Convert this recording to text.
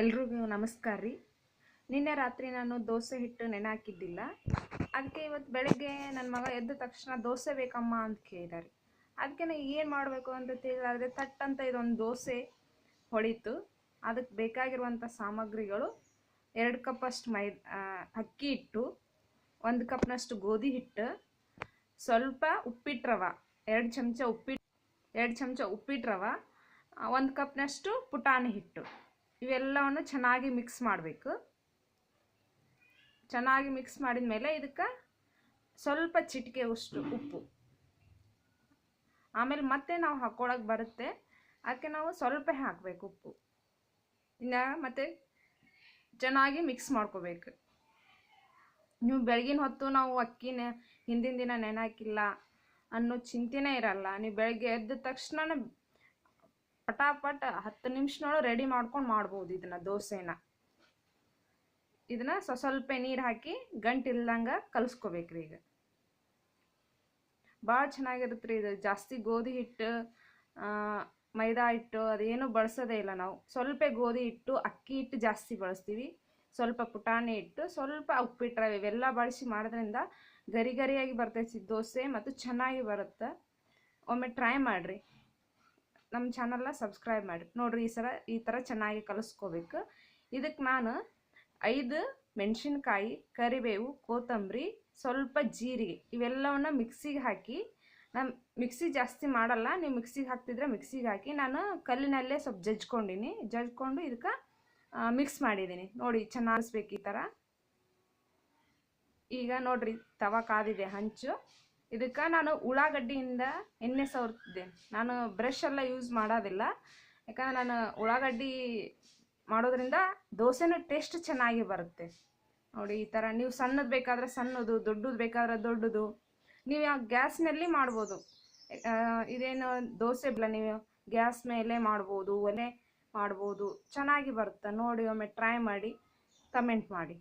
ಎಲ್ರಿಗೂ ನಮಸ್ಕಾರ ರೀ. ನಿನ್ನೆ ರಾತ್ರಿ ನಾನು ದೋಸೆ ಹಿಟ್ಟು ನೆನೆ ಹಾಕಿದ್ದಿಲ್ಲ ಅದಕ್ಕೆ ಇವತ್ತು ಬೆಳಗ್ಗೆ ನನ್ನ ಮಗ ಎದ್ದ ತಕ್ಷಣ ದೋಸೆ ಬೇಕಮ್ಮ ಅಂತ ಕೇಳಿದಾರೆ ಅದಕ್ಕೆ ನಾ ಏನು ಮಾಡಬೇಕು ಅಂತ ತಿಳಿದಾದರೆ ತಟ್ ಅಂತ ಇದೊಂದು ದೋಸೆ ಹೊಳಿತು. ಅದಕ್ಕೆ ಬೇಕಾಗಿರುವಂಥ ಸಾಮಗ್ರಿಗಳು ಎರಡು ಕಪ್ಪಷ್ಟು ಮೈ ಅಕ್ಕಿ ಹಿಟ್ಟು, ಒಂದು ಕಪ್ನಷ್ಟು ಗೋಧಿ ಹಿಟ್ಟು, ಸ್ವಲ್ಪ ಉಪ್ಪಿಟ್ಟು ರವೆ, ಎರಡು ಚಮಚ ಉಪ್ಪಿಟ್ಟು ಎರಡು ಚಮಚ ಉಪ್ಪಿಟ್ಟು ರವೆ ಒಂದು ಕಪ್ನಷ್ಟು ಪುಟಾಣಿ ಹಿಟ್ಟು. ಇವೆಲ್ಲವನ್ನು ಚೆನ್ನಾಗಿ ಮಿಕ್ಸ್ ಮಾಡಬೇಕು. ಚೆನ್ನಾಗಿ ಮಿಕ್ಸ್ ಮಾಡಿದ ಮೇಲೆ ಇದಕ್ಕೆ ಸ್ವಲ್ಪ ಚಿಟಿಕೆ ಅಷ್ಟು ಉಪ್ಪು. ಆಮೇಲೆ ಮತ್ತೆ ನಾವು ಹಾಕ್ಕೊಳಕ್ಕೆ ಬರುತ್ತೆ. ಅದಕ್ಕೆ ನಾವು ಸ್ವಲ್ಪ ಹಾಕಬೇಕು ಉಪ್ಪು. ಇನ್ನು ಮತ್ತೆ ಚೆನ್ನಾಗಿ ಮಿಕ್ಸ್ ಮಾಡ್ಕೋಬೇಕು. ನೀವು ಬೆಳಗಿನ ಹೊತ್ತು ನಾವು ಅಕ್ಕಿನ ಹಿಂದಿನ ದಿನ ನೆನೆ ಹಾಕಿಲ್ಲ ಅನ್ನೋ ಚಿಂತೆನೇ ಇರಲ್ಲ. ನೀವು ಬೆಳಗ್ಗೆ ಎದ್ದ ತಕ್ಷಣ ಪಟಾಪಟ್ ಹತ್ತು ನಿಮಿಷನೊಳಗೆ ರೆಡಿ ಮಾಡ್ಕೊಂಡು ಮಾಡ್ಬೋದು ಇದನ್ನ ದೋಸೆನ. ಇದನ್ನ ಸ್ವ ಸ್ವಲ್ಪ ನೀರು ಹಾಕಿ ಗಂಟಿಲ್ದಂಗೆ ಕಲಿಸ್ಕೋಬೇಕ್ರಿ ಈಗ. ಭಾಳ ಚೆನ್ನಾಗಿರುತ್ತೆ ರೀ ಇದು. ಜಾಸ್ತಿ ಗೋಧಿ ಹಿಟ್ಟು ಮೈದಾ ಹಿಟ್ಟು ಅದೇನು ಬಳಸೋದೇ ಇಲ್ಲ ನಾವು. ಸ್ವಲ್ಪ ಗೋಧಿ ಹಿಟ್ಟು, ಅಕ್ಕಿ ಹಿಟ್ಟು ಜಾಸ್ತಿ ಬಳಸ್ತೀವಿ. ಸ್ವಲ್ಪ ಪುಟಾಣಿ ಹಿಟ್ಟು, ಸ್ವಲ್ಪ ಉಪ್ಪಿಟ್ಟು ರವೆ ಇವೆಲ್ಲ ಬಳಸಿ ಮಾಡೋದ್ರಿಂದ ಗರಿ ಗರಿಯಾಗಿ ಬರ್ತೈತಿ ದೋಸೆ ಮತ್ತು ಚೆನ್ನಾಗಿ ಬರುತ್ತೆ. ಒಮ್ಮೆ ಟ್ರೈ ಮಾಡಿರಿ. ನಮ್ಮ ಚಾನಲ್ನ ಸಬ್ಸ್ಕ್ರೈಬ್ ಮಾಡಿ. ನೋಡಿರಿ, ಈ ಸರ, ಈ ಥರ ಚೆನ್ನಾಗಿ ಕಲಿಸ್ಕೋಬೇಕು. ಇದಕ್ಕೆ ನಾನು ಐದು ಮೆಣಸಿನ್ಕಾಯಿ, ಕರಿಬೇವು, ಕೊತ್ತಂಬರಿ, ಸ್ವಲ್ಪ ಜೀರಿಗೆ ಇವೆಲ್ಲವನ್ನ ಮಿಕ್ಸಿಗೆ ಹಾಕಿ, ನಾನು ಮಿಕ್ಸಿ ಜಾಸ್ತಿ ಮಾಡಲ್ಲ. ನೀವು ಮಿಕ್ಸಿಗೆ ಹಾಕ್ತಿದ್ರೆ ಮಿಕ್ಸಿಗೆ ಹಾಕಿ ನಾನು ಕಲ್ಲಿನಲ್ಲೇ ಸ್ವಲ್ಪ ಜಜ್ಕೊಂಡಿನಿ. ಜಜ್ಕೊಂಡು ಇದಕ್ಕೆ ಮಿಕ್ಸ್ ಮಾಡಿದ್ದೀನಿ ನೋಡಿ ಚೆನ್ನಾಗಿಸ್ಬೇಕು ಈ ಥರ ಈಗ ನೋಡ್ರಿ, ತವ ಕಾದಿದೆ, ಹಂಚು. ಇದಕ್ಕೆ ನಾನು ಉಳ್ಳಾಗಡ್ಡಿಯಿಂದ ಎಣ್ಣೆ ಸವರ್ತಿದ್ದೇನೆ ನಾನು ಬ್ರಷ್ ಎಲ್ಲ ಯೂಸ್ ಮಾಡೋದಿಲ್ಲ. ಯಾಕಂದ್ರೆ ನಾನು ಉಳ್ಳಾಗಡ್ಡಿ ಮಾಡೋದ್ರಿಂದ ದೋಸೆನೂ ಟೇಸ್ಟ್ ಚೆನ್ನಾಗಿ ಬರುತ್ತೆ. ನೋಡಿ, ಈ ಥರ ನೀವು ಸಣ್ಣದು ಬೇಕಾದರೆ ಸಣ್ಣದು, ದೊಡ್ಡದು ಬೇಕಾದ್ರೆ ದೊಡ್ಡದು, ನೀವು ಯಾವ ಗ್ಯಾಸ್ನಲ್ಲಿ ಮಾಡ್ಬೋದು. ಇದೇನು ದೋಸೆ ಇಲ್ಲ ನೀವು ಗ್ಯಾಸ್ ಮೇಲೆ ಮಾಡ್ಬೋದು, ಒಲೆ ಮಾಡ್ಬೋದು, ಚೆನ್ನಾಗಿ ಬರುತ್ತೆ. ನೋಡಿ, ಒಮ್ಮೆ ಟ್ರೈ ಮಾಡಿ ಕಮೆಂಟ್ ಮಾಡಿ.